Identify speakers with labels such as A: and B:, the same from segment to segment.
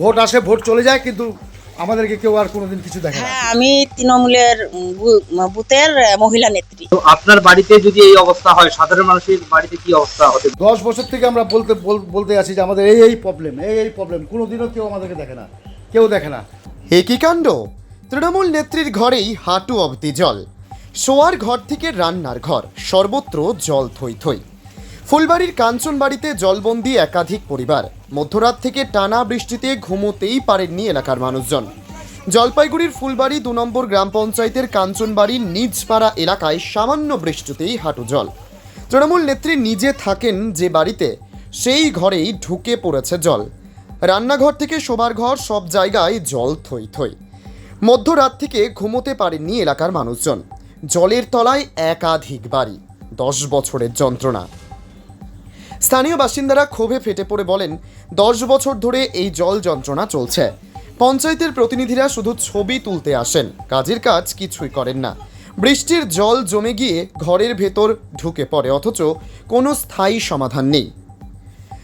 A: Vote আসে vote চলে যায় কিন্তু আমাদেরকে কেউ আর কোনোদিন কিছু দেখে না।
B: হ্যাঁ আমি তৃণমূলের বুথের মহিলা নেত্রী।
C: তো আপনার বাড়িতে যদি এই অবস্থা হয় সাধারণ মানুষের বাড়িতে কি অবস্থা হতে?
A: দশ বছর থেকে আমরা বলতে বল- বলতে আছি যে আমাদের এই এই প্রবলেম এই এই প্রবলেম কোনোদিনও কেউ আমাদেরকে দেখে না কেউ দেখে না।
D: একই কাণ্ড? তৃণমূল নেত্রীর ঘরেই হাঁটু অবধি জল শোয়ার ঘর থেকে রান্নার ঘর সর্বত্র জল থই থই। ফুলবাড়ির কাঞ্চনবাড়িতে জলবন্দি একাধিক পরিবার মধ্যরাত থেকে টানা বৃষ্টিতে ঘুমোতেই পারেননি এলাকার মানুষজন। জলপাইগুড়ির ফুলবাড়ি দু নম্বর গ্রাম পঞ্চায়েতের কাঞ্চনবাড়ির নিজপাড়া এলাকায় সামান্য বৃষ্টিতেই হাঁটু জল। তৃণমূল নেত্রী নিজে থাকেন যে বাড়িতে, সেই ঘরেই ঢুকে পড়েছে জল। রান্নাঘর থেকে শোবার ঘর, সব জায়গায় জল থই থই। মধ্যরাত থেকে ঘুমোতে পারেননি এলাকার মানুষজন। জলের তলায় একাধিক বাড়ি। দশ বছরের যন্ত্রণা। স্থানীয় বাসিন্দারা ক্ষোভে ফেটে পড়ে বলেন, দশ বছর ধরে এই জল যন্ত্রণা চলছে। পঞ্চায়েতের প্রতিনিধিরা শুধু ছবি তুলতে আসেন, কাজের কাজ কিছুই করেন না। বৃষ্টির জল জমে গিয়ে ঘরের ভেতর ঢুকে পড়ে, অথচ কোনো স্থায়ী সমাধান নেই।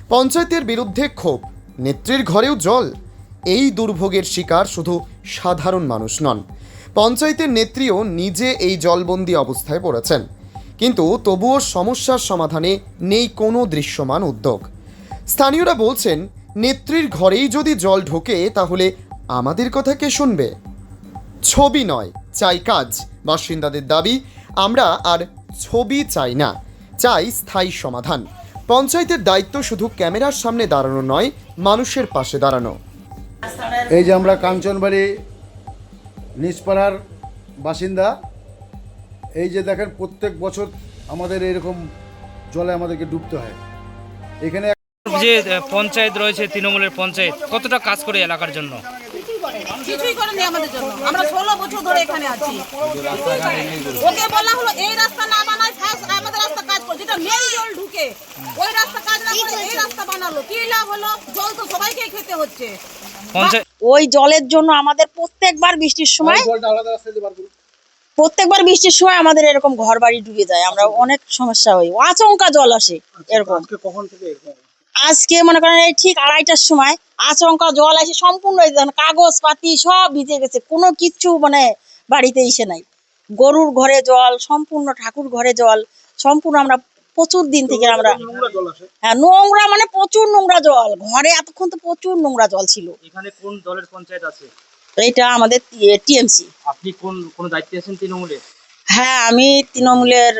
D: পঞ্চায়েতের বিরুদ্ধে ক্ষোভ, নেত্রীর ঘরেও জল? এই দুর্ভোগের শিকার শুধু সাধারণ মানুষ নন। পঞ্চায়েতের নেত্রীও নিজে এই জলবন্দি অবস্থায় পড়েছেন। কিন্তু তবুও সমস্যার সমাধানে নেই কোনো দৃশ্যমান উদ্যোগ। স্থানীয়রা বলছেন, নেত্রীর ঘরেই যদি জল ঢোকে, তাহলে আমাদের কথা কে শুনবে? ছবি নয়, চাই কাজ, বাসিন্দাদের দাবি, আমরা আর ছবি চাই না, চাই স্থায়ী সমাধান। পঞ্চায়েতের দায়িত্ব শুধু ক্যামেরার সামনে দাঁড়ানো নয়, মানুষের পাশে দাঁড়ানো।
A: এই যে আমরা কাঞ্চনবাড়ি নিজপাড়ার বাসিন্দা এই যে দেখেন প্রত্যেক বছর আমাদের এরকম জলে আমাদেরকে ডুবতে হয়। এখানে
E: যে পঞ্চায়েত রয়েছে তৃণমূলের পঞ্চায়েত কতটা কাজ করে এলাকার জন্য?
F: কিছুই করেনি আমাদের জন্য। আমরা ষোলো বছর ধরে এখানে আছি। ওকে বলা হলো এই রাস্তা না বানায় আমাদের রাস্তা কাজ করে। যেটা মেন জল ঢুকে ওই রাস্তা কাজ না করে এই রাস্তা বানালো। কি লাভ হলো? জল তো সবাইকে খেতে হচ্ছে।
B: ওই জলের জন্য আমাদের প্রত্যেকবার বৃষ্টির সময় প্রত্যেকবার বৃষ্টির সময় আমাদের এরকম ঘর বাড়ি ডুবে যায় আমরা অনেক সমস্যা হই আচমকা জল আসে এরকম।
A: আজকে কখন থেকে এরকম?
B: আজকে মনে করেন এই ঠিক আড়াইটার সময় আচমকা জল আসে সম্পূর্ণ কাগজ পাতি সব ভিজে গেছে কোনো কিচ্ছু মানে বাড়িতে এসে নাই। গরুর ঘরে জল সম্পূর্ণ ঠাকুর ঘরে জল সম্পূর্ণ আমরা প্রচুর দিন থেকে আমরা হ্যাঁ নোংরা মানে প্রচুর নোংরা জল। ঘরে এতক্ষণ তো প্রচুর নোংরা জল ছিল।
C: এখানে কোন দলের পঞ্চায়েত আছে?
B: এইটা আমাদের টিএমসি।
C: আপনি কোন কোন দায়িত্বে আছেন তৃণমূলে?
B: হ্যাঁ আমি তৃণমূলের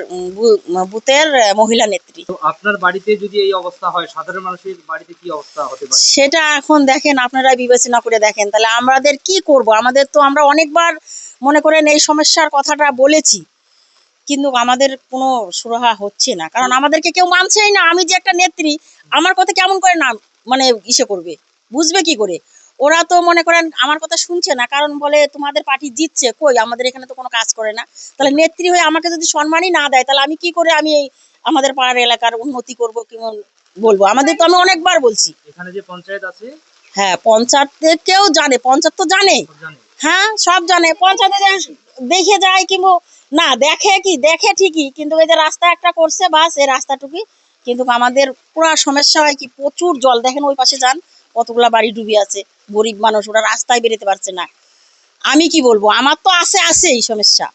B: বুথের মহিলা নেত্রী।
C: তো আপনার বাড়িতে যদি এই অবস্থা হয় সাধারণ মানুষের বাড়িতে কি অবস্থা হতে পারে?
B: সেটা এখন দেখেন আপনারা বিবেচনা করে দেখেন। তাহলে আমাদের কি করব? আমাদের তো আমরা অনেকবার মনে করেন এই সমস্যার কথাটা বলেছি কিন্তু আমাদের কোনো সুরাহা হচ্ছে না। কারণ আমাদেরকে কেউ মানছেই না। আমি যে একটা নেত্রী আমার কথা কেমন করে না মানে ইসে করবে? বুঝবে কি করে? ওরা তো মনে করেন আমার কথা শুনছে না কারণ বলে তোমাদের পার্টি জিতছে কই আমাদের এখানে তো কোনো কাজ করে না। তাহলে নেত্রী হয়ে আমাকে যদি সম্মানই না দেয় তাহলে আমি কি করে আমি এই আমাদের পাড়ার এলাকার উন্নতি করব কেমন বলব? আমাদের তো আমি অনেকবার বলছি।
C: এখানে যে পঞ্চায়েত আছে?
B: হ্যাঁ পঞ্চায়েত কেউ জানে পঞ্চায়েত তো জানে। হ্যাঁ সব জানে। পঞ্চায়েতে দেখে যায় কিংবা না দেখে কি দেখে ঠিকই কিন্তু এই যে রাস্তা একটা করছে বাস এই রাস্তাটুকুই। কিন্তু আমাদের পুরো সমস্যা হয় কি প্রচুর জল। দেখেন ওই পাশে যান কতগুলা বাড়ি ডুবে আছে, গরিব মানুষ, ওরা রাস্তায় বেরোতে পারছে না। আমি কি বলব? আমার তো আছে আছে এই সমস্যা।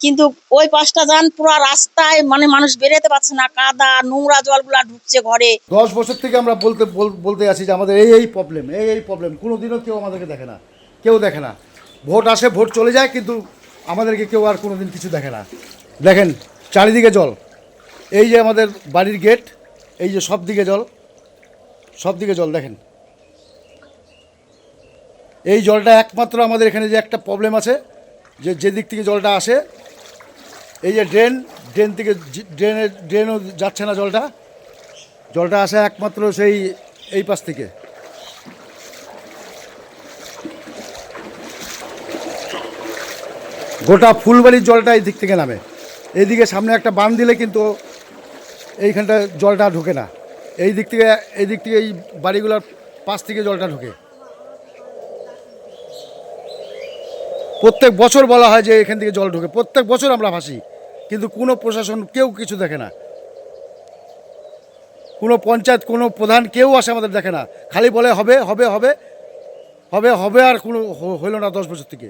B: কিন্তু ওই পাঁচটা যান পুরো রাস্তায় মানে মানুষ বেরোতে পারছে না, কাদা, নোংরা জলগুলা ঢুকছে ঘরে।
A: দশ বছর থেকে আমরা বলতে, বল- বলতে আছি যে আমাদের এই এই প্রবলেম এই এই প্রবলেম কোনোদিনও কেউ আমাদেরকে দেখে না, কেউ দেখে না। ভোট আসে, ভোট চলে যায়, কিন্তু আমাদেরকে কেউ আর কোনোদিন কিছু দেখে না। দেখেন, চারিদিকে জল। এই যে আমাদের বাড়ির গেট এই যে সব দিকে জল। সব দিকে জল দেখেন। এই জলটা একমাত্র আমাদের এখানে যে একটা প্রবলেম আছে, যে যে দিক থেকে জলটা আসে, এই যে ড্রেন ড্রেন থেকে ড্রেনের ড্রেনও যাচ্ছে না জলটা। জলটা আসে একমাত্র সেই, এই পাশ থেকে। গোটা ফুলবাড়ির জলটা এই দিক থেকে নামে। এইদিকে সামনে একটা বান দিলে কিন্তু এইখানটা জলটা ঢোকে না। এই দিক থেকে, এই দিক থেকে এই বাড়িগুলোর পাশ থেকে জলটা ঢোকে। প্রত্যেক বছর বলা হয় যে এখান থেকে জল ঢোকে। প্রত্যেক বছর আমরা ভাসি, কিন্তু কোনো প্রশাসন কেউ কিছু দেখে না। কোনো পঞ্চায়েত, কোনো প্রধান কেউ আসে আমাদের দেখে না। খালি বলে হবে হবে হবে হবে হবে আর কোনো হইল না দশ বছর থেকে।